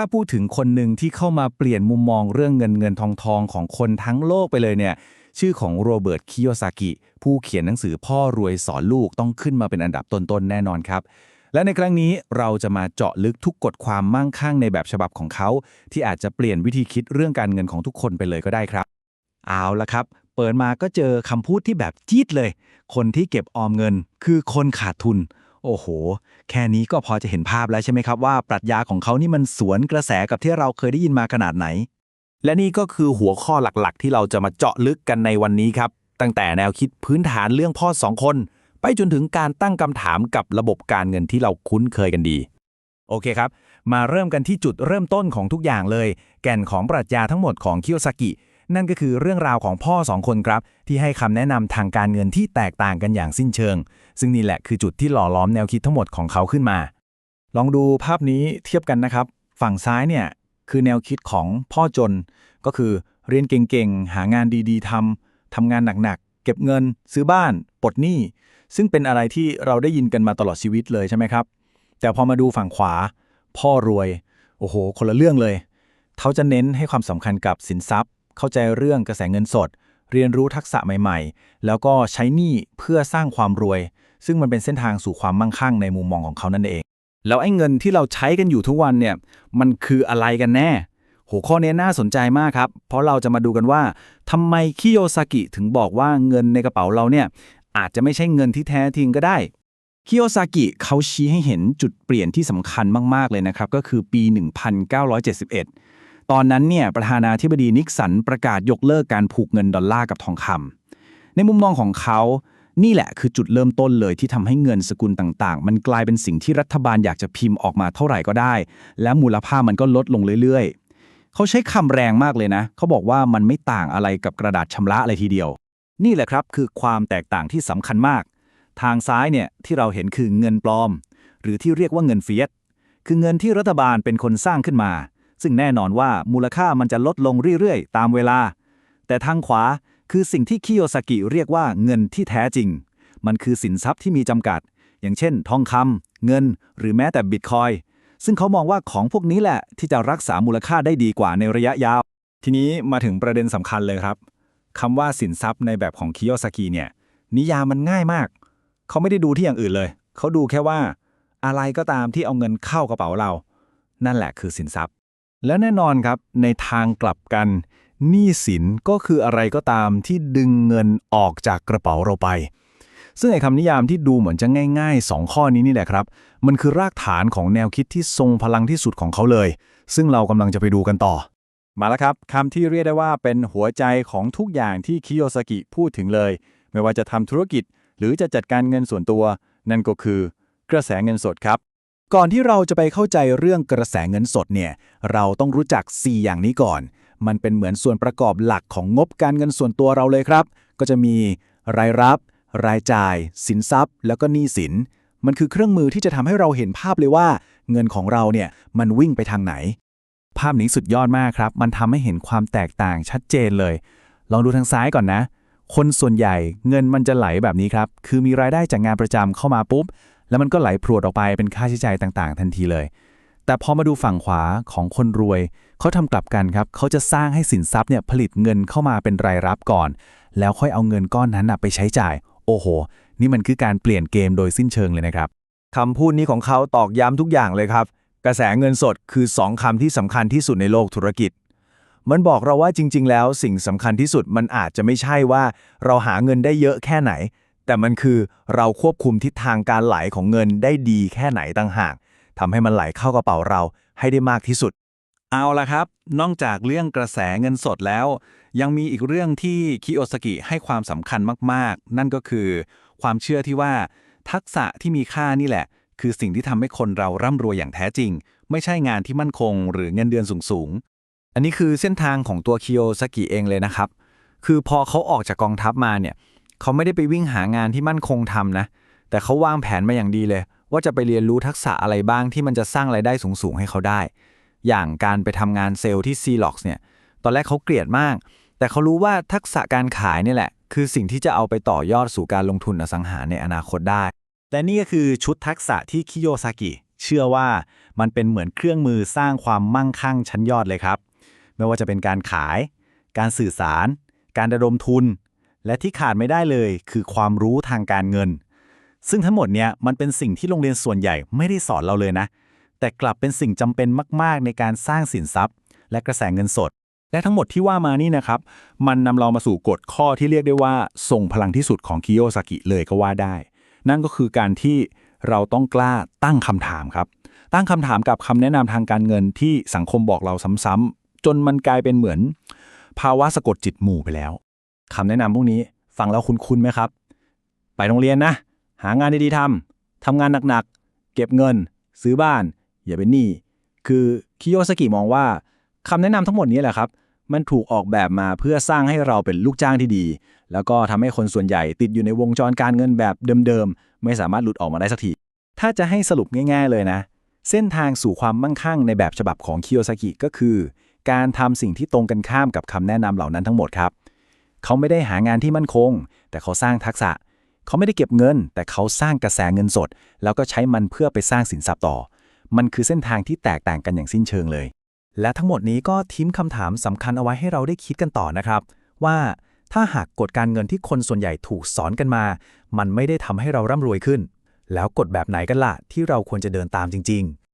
ถ้าพูดถึงคนหนึ่งที่เข้ามาเปลี่ยนมุมมองเรื่องเงินเงินทองทองของคนทั้งโลกไปเลยเนี่ย ชื่อของโรเบิร์ตคิโยซากิ ผู้เขียนหนังสือพ่อรวยสอนลูกต้องขึ้นมาเป็นอันดับต้นๆแน่นอนครับ และในครั้งนี้เราจะมาเจาะลึกทุกกฎความมั่งคั่งในแบบฉบับของเขา ที่อาจจะเปลี่ยนวิธีคิดเรื่องการเงินของทุกคนไปเลยก็ได้ครับ เอาละครับ เปิดมาก็เจอคำพูดที่แบบจี๊ดเลย คนที่เก็บออมเงิน คือคนขาดทุน โอ้โห แค่นี้ก็พอจะเห็นภาพแล้วใช่ไหมครับว่าปรัชญาของเขานี่มันสวนกระแสกับที่เราเคยได้ยินมาขนาดไหน และนี่ก็คือหัวข้อหลักๆ ที่เราจะมาเจาะลึกกันในวันนี้ครับ ตั้งแต่แนวคิดพื้นฐานเรื่องพ่อสองคน ไปจนถึงการตั้งคำถามกับระบบการเงินที่เราคุ้นเคยกันดี โอเคครับ มาเริ่มกันที่จุดเริ่มต้นของทุกอย่างเลย แก่นของปรัชญาทั้งหมดของคิโยซากิ นั่นก็คือเรื่องราวของพ่อสองคนครับ ที่ให้คำแนะนำทางการเงินที่แตกต่างกันอย่างสิ้นเชิง ซึ่งนี่แหละคือจุดที่หล่อล้อมแนวคิดทั้งหมดของเขาขึ้นมา ลองดูภาพนี้เทียบกันนะครับ ฝั่งซ้ายเนี่ยคือแนวคิดของพ่อจน ก็คือเรียนเก่งๆ หางานดีๆทำทำงานหนักๆ เก็บเงิน ซื้อบ้านปลดหนี้ ซึ่งเป็นอะไรที่เราได้ยินกันมาตลอดชีวิตเลยใช่ไหมครับ แต่พอมาดูฝั่งขวา พ่อรวย โอ้โห คนละเรื่องเลย เขาจะเน้นให้ความสำคัญกับสินทรัพย์ เข้าใจเรื่องกระแสเงินสด เรียนรู้ทักษะใหม่ๆ แล้วก็ใช้หนี้เพื่อสร้างความรวย ซึ่งมันเป็นเส้นทางสู่ความมั่งคั่งในมุมมองของเขานั่นเอง แล้วไอ้เงินที่เราใช้กันอยู่ทุกวันเนี่ยมันคืออะไรกันแน่หัวข้อนี้น่าสนใจมากครับ เพราะเราจะมาดูกันว่าทำไมคิโยซากิถึงบอกว่าเงินในกระเป๋าเราเนี่ยอาจจะไม่ใช่เงินที่แท้จริงก็ได้คิโยซากิเขาชี้ให้เห็นจุดเปลี่ยนที่สำคัญมาก ๆ เลยนะครับ ก็คือปี 1971 ตอนนั้นเนี่ยประธานาธิบดีนิกสันประกาศยกเลิกการผูกเงินดอลลาร์กับทองคำในมุมมองของเขานี่แหละคือจุดเริ่มต้นเลยที่ทำให้เงินสกุลต่างๆ มันกลายเป็นสิ่งที่รัฐบาลอยากจะพิมพ์ออกมาเท่าไหร่ก็ได้ และมูลค่ามันก็ลดลงเรื่อยๆ เขาใช้คำแรงมากเลยนะ เขาบอกว่ามันไม่ต่างอะไรกับกระดาษชำระอะไรทีเดียว นี่แหละครับคือความแตกต่างที่สำคัญมาก ทางซ้ายเนี่ยที่เราเห็นคือเงินปลอม หรือที่เรียกว่าเงินเฟียสคือเงินที่รัฐบาลเป็นคนสร้างขึ้นมา ซึ่งแน่นอนว่ามูลค่ามันจะลดลงเรื่อยๆ ตามเวลา แต่ทางขวาคือสิ่งที่คิโยซากิเรียกว่าเงินที่แท้จริง มันคือสินทรัพย์ที่มีจำกัด อย่างเช่น ทองคำเงิน หรือแม้แต่บิตคอยซึ่งเขามองว่าของพวกนี้แหละที่จะรักษามูลค่าได้ดีกว่าในระยะยาว ทีนี้มาถึงประเด็นสำคัญเลยครับคำว่าสินทรัพย์ในแบบของคิโยซากิเนี่ยนิยามมันง่ายมาก เขาไม่ได้ดูที่อย่างอื่นเลย เขาดูแค่ว่า อะไรก็ตามที่เอาเงินเข้ากระเป๋าเรา นั่นแหละคือสินทรัพย์ และแน่นอนครับในทางกลับกันหนี้สินก็คืออะไรก็ตามที่ดึงเงินออกจากกระเป๋าเราไป ซึ่งไอ้คำนิยามที่ดูเหมือนจะง่าย ๆ 2 ข้อนี้นี่แหละครับ มันคือรากฐานของแนวคิดที่ทรงพลังที่สุดของเขาเลย ซึ่งเรากำลังจะไปดูกันต่อ มาแล้วครับคำที่เรียกได้ว่าเป็นหัวใจของทุกอย่างที่คิโยซากิพูดถึงเลย ไม่ว่าจะทำธุรกิจ หรือจะจัดการเงินส่วนตัว นั่นก็คือกระแสเงินสดครับ ก่อนที่เราจะไปเข้าใจเรื่องกระแสเงินสดเนี่ย เราต้องรู้จัก 4 อย่างนี้ก่อน มันเป็นเหมือนส่วนประกอบหลักของงบการเงินส่วนตัวเราเลยครับ ก็จะมีรายรับ รายจ่าย สินทรัพย์ แล้วก็หนี้สิน มันคือเครื่องมือที่จะทำให้เราเห็นภาพเลยว่า เงินของเราเนี่ยมันวิ่งไปทางไหน ภาพนี้สุดยอดมากครับ มันทำให้เห็นความแตกต่างชัดเจนเลย ลองดูทางซ้ายก่อนนะ คนส่วนใหญ่เงินมันจะไหลแบบนี้ครับ คือมีรายได้จากงานประจำเข้ามาปุ๊บ แล้วมันก็ไหลพรวดออกไปเป็นค่าใช้จ่ายต่างๆ ทันทีเลย แต่พอมาดูฝั่งขวาของคนรวย เขาทำกลับกันครับ เขาจะสร้างให้สินทรัพย์เนี่ยผลิตเงินเข้ามาเป็นรายรับก่อน แล้วค่อยเอาเงินก้อนนั้นนะไปใช้จ่าย โอ้โห นี่มันคือการเปลี่ยนเกมโดยสิ้นเชิงเลยนะครับคำพูดนี้ของเขาตอกย้ำทุกอย่างเลยครับ กระแสเงินสดคือ2คำที่สำคัญที่สุดในโลกธุรกิจ มันบอกเราว่าจริง ๆ แล้วสิ่งสำคัญที่สุดมันอาจจะไม่ใช่ว่า เราหาเงินได้เยอะแค่ไหน แต่มันคือเราควบคุมทิศทางการไหลของเงินได้ดีแค่ไหนต่างหากทำให้มันไหลเข้ากระเป๋าเราให้ได้มากที่สุด เอาละครับ นอกจากเรื่องกระแสเงินสดแล้ว ยังมีอีกเรื่องที่คิโอซากิให้ความสำคัญมากๆ นั่นก็คือ ความเชื่อที่ว่า ทักษะที่มีค่านี่แหละ คือสิ่งที่ทำให้คนเราร่ำรวยอย่างแท้จริง ไม่ใช่งานที่มั่นคง หรือเงินเดือนสูงๆอันนี้คือเส้นทางของตัวคิโอซากิเองเลยนะครับ คือพอเขาออกจากกองทัพมาเนี่ย เขาไม่ได้ไปวิ่งหางานที่มั่นคงทำนะ แต่เขาวางแผนมาอย่างดีเลย ว่าจะไปเรียนรู้ทักษะอะไรบ้างที่มันจะสร้างรายได้สูงๆให้เขาได้ อย่างการไปทำงานเซลล์ที่ c l o x เนี่ยตอนแรกเขาเกลียดมาก แต่เขารู้ว่าทักษะการขายนี่แหละ คือสิ่งที่จะเอาไปต่อยอดสู่การลงทุนอสังหาในอนาคตได้ และนี่ก็คือชุดทักษะที่คิโยซากิเชื่อว่ามันเป็นเหมือนเครื่องมือสร้างความมั่งคั่งชั้นยอดเลยครับ ไม่ว่าจะเป็นการขาย การสื่อสาร การระดมทุน และที่ขาดไม่ได้เลยคือความรู้ทางการเงิน ซึ่งทั้งหมดเนี่ยมันเป็นสิ่งที่โรงเรียนส่วนใหญ่ไม่ได้สอนเราเลยนะ แต่กลับเป็นสิ่งจำเป็นมาก ๆ ในการสร้างสินทรัพย์ และกระแสเงินสด และทั้งหมดที่ว่ามานี่นะครับ มันนำเรามาสู่กฎข้อที่เรียกได้ว่าทรงพลังที่สุดของคิโยซากิเลยก็ว่าได้ นั่นก็คือการที่เราต้องกล้าตั้งคำถามครับ ตั้งคำถามกับคำแนะนำทางการเงินที่สังคมบอกเราซ้ำๆจนมันกลายเป็นเหมือน ภาวะสะกดจิตหมู่ไปแล้ว คำแนะนำพวกนี้ฟังแล้วคุ้นๆไหมครับ ไปโรงเรียนนะ หางานดีๆทำทำงานหนักๆ เก็บเงิน ซื้อบ้าน อย่าเป็นหนี้ คือคิโยสกิมองว่าคำแนะนำทั้งหมดนี้แหละครับ มันถูกออกแบบมาเพื่อสร้างให้เราเป็นลูกจ้างที่ดี แล้วก็ทำให้คนส่วนใหญ่ติดอยู่ในวงจรการเงินแบบเดิมๆ ไม่สามารถหลุดออกมาได้สักที ถ้าจะให้สรุปง่าย ๆเลยนะ เส้นทางสู่ความมั่งคั่งในแบบฉบับของคิโยซากิก็คือ การทำสิ่งที่ตรงกันข้ามกับคำแนะนำเหล่านั้นทั้งหมดครับ เขาไม่ได้หางานที่มั่นคง แต่เขาสร้างทักษะ เขาไม่ได้เก็บเงิน แต่เขาสร้างกระแสเงินสด แล้วก็ใช้มันเพื่อไปสร้างสินทรัพย์ต่อ มันคือเส้นทางที่แตกต่างกันอย่างสิ้นเชิงเลย และทั้งหมดนี้ก็ทิ้มคำถามสำคัญเอาไว้ให้เราได้คิดกันต่อนะครับ ว่าถ้าหากกฎการเงินที่คนส่วนใหญ่ถูกสอนกันมา มันไม่ได้ทำให้เราร่ำรวยขึ้น แล้วกฎแบบไหนกันล่ะที่เราควรจะเดินตามจริงๆ